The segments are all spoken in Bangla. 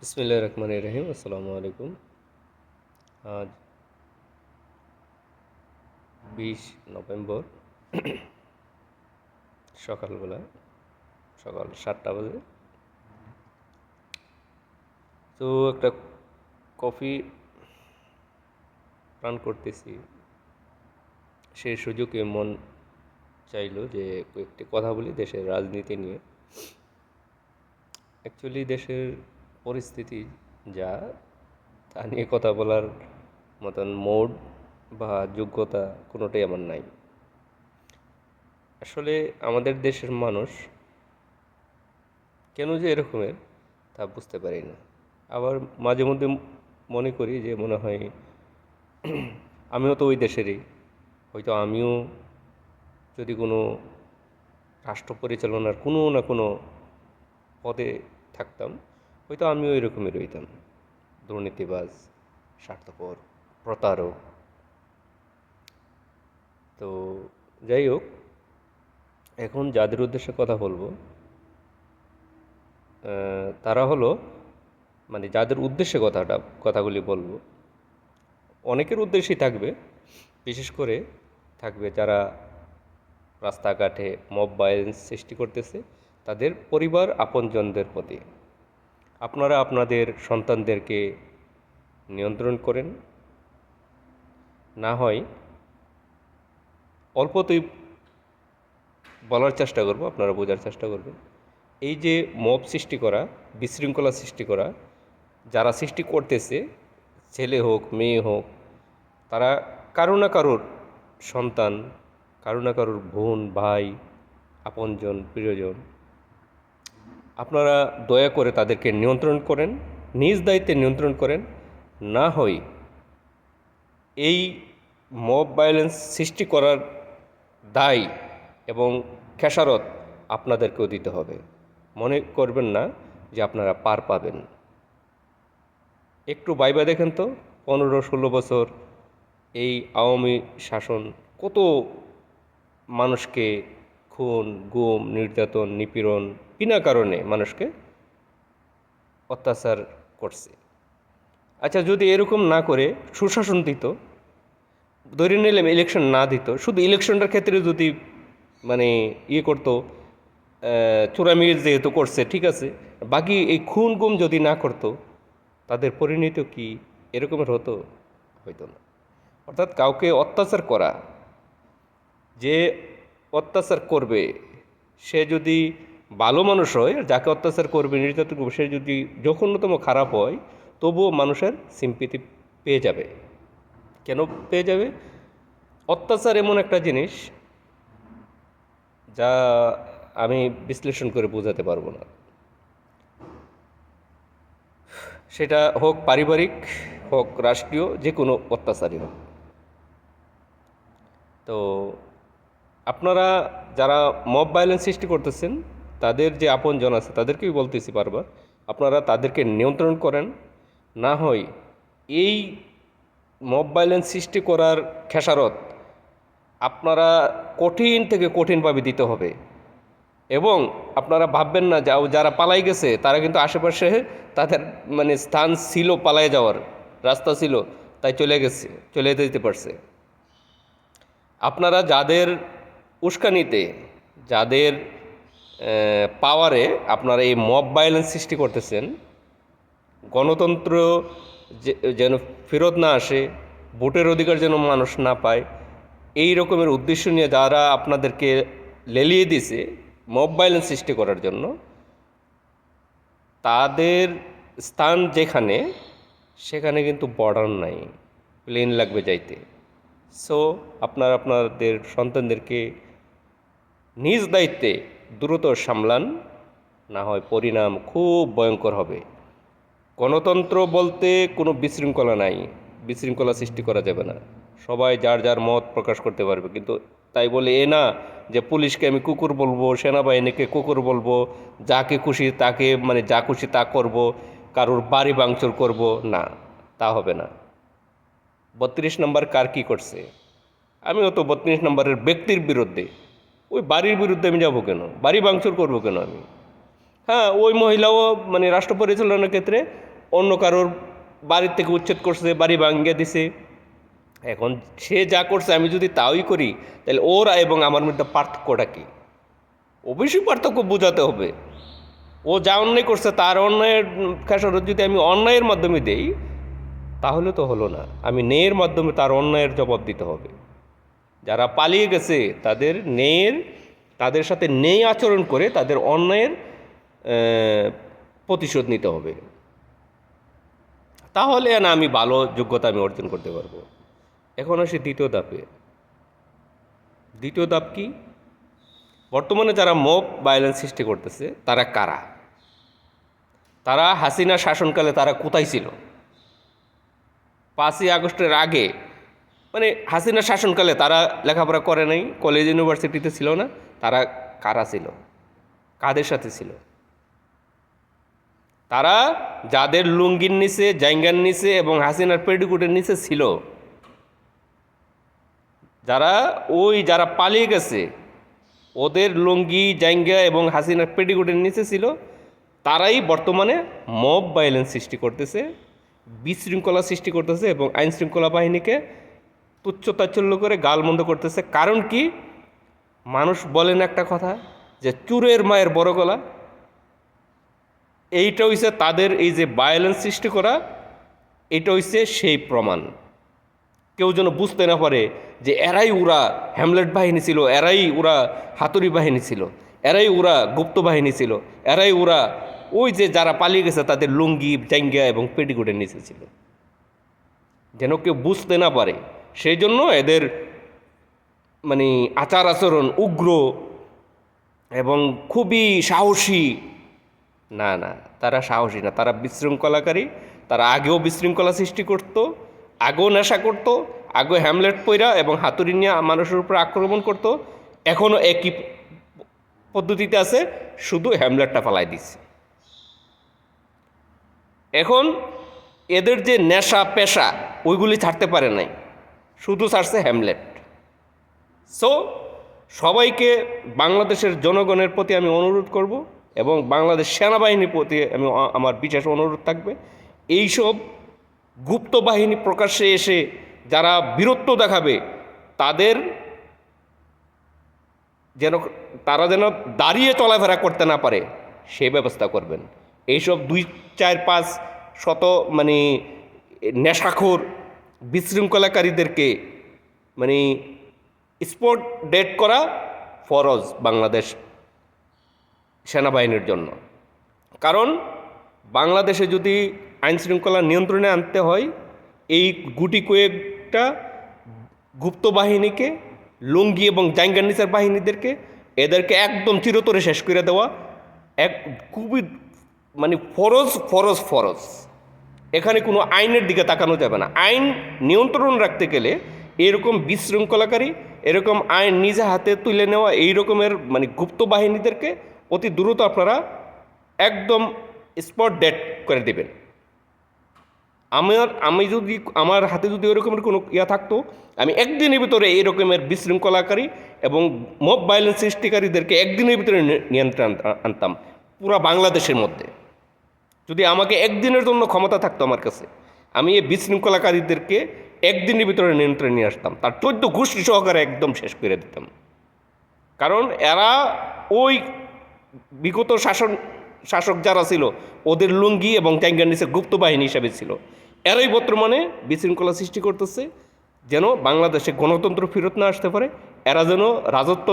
বিসমিল্লাহির রহমানির রহিম, আসসালামু আলাইকুম। আজ বিশ নভেম্বর, সকালবেলা, সকাল সাতটা বাজে। তো একটা কফি পান করতেছি। সেই সুযোগে মন চাইলো যে কয়েকটি কথা বলি দেশের রাজনীতি নিয়ে। অ্যাকচুয়ালি দেশের পরিস্থিতি যা, তা নিয়ে কথা বলার মতন মোড বা যোগ্যতা কোনোটাই আমার নাই। আসলে আমাদের দেশের মানুষ কেন যে এরকমের তা বুঝতে পারি না। আবার মাঝে মধ্যে মনে করি যে মনে হয় আমিও তো ওই দেশেরই, হয়তো আমিও যদি কোনো রাষ্ট্র পরিচালনার কোনো না কোনো পদে থাকতাম হয়তো আমিও এরকমই রইতাম। দুর্নীতিবাজ, স্বার্থপর, প্রতারক। তো যাই হোক, এখন যাদের উদ্দেশ্যে কথা বলব তারা হলো মানে যাদের উদ্দেশ্যে কথাটা, কথাগুলি বলব, অনেকের উদ্দেশ্যেই থাকবে, বিশেষ করে থাকবে যারা রাস্তাঘাটে মব ভায়োলেন্স সৃষ্টি করতেছে, তাদের পরিবার, আপনজনদের প্রতি। আপনারা আপনাদের সন্তানদেরকে নিয়ন্ত্রণ করেন। না হয় অল্পতেই বলার চেষ্টা করব, আপনারা বোঝার চেষ্টা করবেন। এই যে মব সৃষ্টি করা, বিশৃঙ্খলা সৃষ্টি করা, যারা সৃষ্টি করতেছে, ছেলে হোক, মেয়ে হোক, তারা কারও না কারোর সন্তান, কারও না কারোর বোন, ভাই, আপনজন, প্রিয়জন আপনারা দয়া করে তাদেরকে নিয়ন্ত্রণ করেন, নিজ দায়িত্বে নিয়ন্ত্রণ করেন, না হয় এই মব ভায়োলেন্স সৃষ্টি করার দায় এবং খেসারত আপনাদেরকেও দিতে হবে। মনে করবেন না যে আপনারা পার পাবেন। একটু বাইবা দেখেন তো, পনেরো ষোলো বছর এই আওয়ামী শাসন কত মানুষকে খুন, গুম, নির্যাতন, নিপীড়ন বিনা কারণে মানুষকে অত্যাচার করছে। আচ্ছা যদি এরকম না করে সুশাসন দিত ধরে নিলাম ইলেকশন না দিত, শুধু ইলেকশনটার ক্ষেত্রে যদি মানে ইয়ে করতো চূড়ামি যেহেতু করছে, ঠিক আছে, বাকি এই খুন, গুম যদি না করতো, তাদের পরিণতি কি এরকমের হতো? হইতো না। অর্থাৎ কাউকে অত্যাচার করা, যে অত্যাচার করবে, সে যদি ভালো মানুষ হয়, যাকে অত্যাচার করবে, নির্যাতন করবে, সে যদি যখনতম খারাপ হয়, তবুও মানুষের সিম্পিতি পেয়ে যাবে। কেন পেয়ে যাবে? অত্যাচার এমন একটা জিনিস যা আমি বিশ্লেষণ করে বোঝাতে পারব না। সেটা হোক পারিবারিক, হোক রাষ্ট্রীয়, যে কোনো অত্যাচারই হোক। তো আপনারা যারা মব ভায়োলেন্স সৃষ্টি করতেছেন, তাদের যে আপনজন আছে, তাদেরকেই বলতেছি বারবার, আপনারা তাদেরকে নিয়ন্ত্রণ করেন। না হয় এই মব ভায়োলেন্স সৃষ্টি করার খেসারত আপনারা কঠিন থেকে কঠিনভাবে দিতে হবে। এবং আপনারা ভাববেন না যা যারা পালাই গেছে, তারা কিন্তু আশেপাশে তাদের মানে স্থান ছিল পালায় যাওয়ার, রাস্তা ছিল, তাই চলে গেছে, চলে যেতে পারছে। আপনারা যাদের উস্কানিতে যাদের পাওয়ারে আপনারা এই মব ভায়োলেন্স সৃষ্টি করতেছেন, গণতন্ত্র যেন ফেরত না আসে, ভোটের অধিকার যেন মানুষ না পায়, এই রকমের উদ্দেশ্য নিয়ে যারা আপনাদেরকে লেলিয়ে দিছে মব ভায়োলেন্স সৃষ্টি করার জন্য, তাদের স্থান যেখানে, সেখানে কিন্তু বর্ডার নাই প্লেন লাগবে যাইতে। সো আপনারা আপনাদের সন্তানদেরকে নিজ দায়িত্বে দ্রুত সামলান, না হয় পরিণাম খুব ভয়ঙ্কর হবে। গণতন্ত্র বলতে কোনো বিশৃঙ্খলা নাই, বিশৃঙ্খলা সৃষ্টি করা যাবে না। সবাই যার যার মত প্রকাশ করতে পারবে। কিন্তু তাই বলে এ না যে পুলিশকে আমি কুকুর বলব, সেনাবাহিনীকে কুকুর বলব, যাকে খুশি তাকে মানে যা খুশি তা করব, কারোর বাড়ি ভাঙচুর করব, না, তা হবে না। বত্রিশ নম্বর কার কী করছে? আমিও তো বত্রিশ নম্বরের ব্যক্তির বিরুদ্ধে। ওই বাড়ির বিরুদ্ধে আমি যাব কেন? বাড়ি ভাঙচুর করব কেন আমি? হ্যাঁ ওই মহিলাও মানে রাষ্ট্র পরিচালনার ক্ষেত্রে অন্য কারোর বাড়ির থেকে উচ্ছেদ করছে, বাড়ি ভাঙ্গে দিছে। এখন সে যা করছে, আমি যদি তাই করি, তাহলে ওর এবং আমার মধ্যে পার্থক্যটা কী? অবশ্যই পার্থক্য বোঝাতে হবে। ও যা অন্যায় করছে, তার অন্যায়ের খেসারত যদি আমি অন্যায়ের মাধ্যমে দেই তাহলে তো হলো না। আমি ন্যায়ের মাধ্যমে তার অন্যায়ের জবাব দিতে হবে। যারা পালিয়ে গেছে, তাদের ন্যায়ের তাদের সাথে নেই আচরণ করে তাদের অন্যায়ের প্রতিশোধ নিতে হবে। তাহলে না আমি ভালো, যোগ্যতা আমি অর্জন করতে পারব। এখন আসি দ্বিতীয় ধাপে। দ্বিতীয় ধাপ কি? বর্তমানে যারা মব ভায়োলেন্স সৃষ্টি করতেছে, তারা কারা? তারা হাসিনা শাসনকালে তারা কোথায় ছিল? পাঁচই আগস্টের আগে মানে হাসিনা শাসনকালে তারা লেখাপড়া করে নাই কলেজ ইউনিভার্সিটিতে ছিল না, তারা কারা ছিল? কাদের সাথে ছিল? তারা যাদের লুঙ্গির নিচে, জাইঙ্গার নিচে এবং হাসিনার পেডিকুটের নিচে ছিল। যারা ওই, যারা পালিয়ে গেছে, ওদের লুঙ্গি, জাইঙ্গা এবং হাসিনার পেটিকুটের নিচে ছিল, তারাই বর্তমানে মব ভায়োলেন্স সৃষ্টি করতেছে। বিশৃঙ্খলা সৃষ্টি করতেছে এবং আইন শৃঙ্খলা বাহিনীকে তুচ্ছ তাচ্ছল্য করে গালমন্দ করতেছে। কারণ কি? মানুষ বলেন একটা কথা যে চুরের মায়ের বড় গলা। এইটা হইছে তাদের এই যে ভায়োলেন্স সৃষ্টি করা, এটা হইছে সেই প্রমাণ। কেউ যেন বুঝতে না পারে যে এরাই ওরা হ্যামলেট বাহিনী ছিল, এরাই ওরা হাতুড়ি বাহিনী ছিল, এরাই ওরা গুপ্ত বাহিনী ছিল, এরাই ওরা ওই যে যারা পালিয়ে গেছে, তাদের লুঙ্গি জাঙ্গা এবং পেটিকুটের নিচে ছিল। যেন কেউ বুঝতে না পারে। সেই জন্য এদের মানে আচার আচরণ উগ্র এবং খুবই সাহসী। না না, তারা সাহসী না। তারা বিশৃঙ্খলাকারী। তারা আগেও বিশৃঙ্খলা সৃষ্টি করতো, আগেও নেশা করতো আগে হ্যামলেট পইরা এবং হাতুড়ি নিয়ে মানুষের উপর আক্রমণ করতো। এখনও একই পদ্ধতিতে আছে, শুধু হ্যামলেটটা ফালাই দিচ্ছে। এখন এদের যে নেশা, পেশা, ওইগুলি ছাড়তে পারে নাই। শুধু ছাড়ছে হ্যামলেট সো সবাইকে বাংলাদেশের জনগণের প্রতি আমি অনুরোধ করব এবং বাংলাদেশ সেনাবাহিনীর প্রতি আমি আমার বিশেষ অনুরোধ থাকবে। এইসব গুপ্ত বাহিনী প্রকাশ্যে এসে যারা বীরত্ব দেখাবে, তাদের যেন, তারা যেন দাঁড়িয়ে চলাফেরা করতে না পারে, সে ব্যবস্থা করবেন। এইসব দুই, চার, পাঁচ শত মানে নেশাখোর বিশৃঙ্খলাকারীদেরকে মানে স্পট ডেট করা ফরজ বাংলাদেশ সেনাবাহিনীর জন্য। কারণ বাংলাদেশে যদি আইন শৃঙ্খলা নিয়ন্ত্রণে আনতে হয়, এই গুটি কয়েকটা গুপ্ত বাহিনীকে, লুঙ্গি এবং জাঙ্গানিসার বাহিনীদেরকে, এদেরকে একদম চিরতরে শেষ করে দেওয়া এক খুবই মানে ফরজ ফরজ ফরজ। এখানে কোনো আইনের দিকে তাকানো যাবে না। আইন নিয়ন্ত্রণ রাখতে গেলে এরকম বিশৃঙ্খলাকারী, এরকম আইন নিজে হাতে তুলে নেওয়া, এই রকমের মানে গুপ্ত বাহিনীদেরকে অতি দ্রুত আপনারা একদম স্পট ডেট করে দেবেন। আমার, আমি যদি, আমার হাতে যদি ওরকমের কোনো ইয়া থাকতো, আমি একদিনের ভিতরে এই রকমের বিশৃঙ্খলাকারী এবং মব ভায়োলেন্স সৃষ্টিকারীদেরকে একদিনের ভিতরে নিয়ন্ত্রণ আনতাম পুরা বাংলাদেশের মধ্যে। যদি আমাকে একদিনের জন্য ক্ষমতা থাকতো আমার কাছে, আমি এই বিশৃঙ্খলাকারীদেরকে একদিনের ভিতরে নিয়ন্ত্রণে নিয়ে আসতাম। তার চোদ্দ গোষ্ঠী সহকারে একদম শেষ করে দিতাম। কারণ এরা ওই বিগত শাসন, শাসক যারা ছিল, ওদের লুঙ্গি এবং ট্যাঙ্গার নিচে গুপ্ত বাহিনী হিসাবে ছিল। এরাই বর্তমানে বিশৃঙ্খলা সৃষ্টি করতেছে, যেন বাংলাদেশে গণতন্ত্র ফেরত না আসতে পারে। এরা যেন রাজত্ব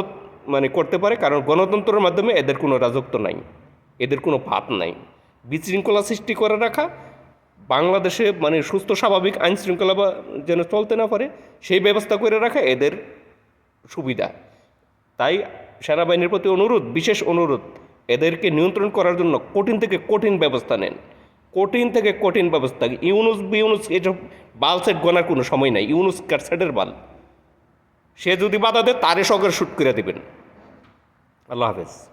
মানে করতে পারে, কারণ গণতন্ত্রের মাধ্যমে এদের কোনো রাজত্ব নাই, এদের কোনো ভাত নাই। বিশৃঙ্খলা সৃষ্টি করে রাখা, বাংলাদেশে মানে সুস্থ, স্বাভাবিক আইন শৃঙ্খলা বা যেন চলতে না পারে, সেই ব্যবস্থা করে রাখা এদের সুবিধা। তাই সেনাবাহিনীর প্রতি অনুরোধ, বিশেষ অনুরোধ, এদেরকে নিয়ন্ত্রণ করার জন্য কঠিন থেকে কঠিন ব্যবস্থা নেন। কঠিন থেকে কঠিন ব্যবস্থা। ইউনুস, বিউনুস এসব বাল সেট গনার কোনো সময় নাই। ইউনুস কারসেটের বাল। সে যদি বাধা দেয় তারে সকের শ্যুট করে দেবেন। আল্লাহ হাফেজ।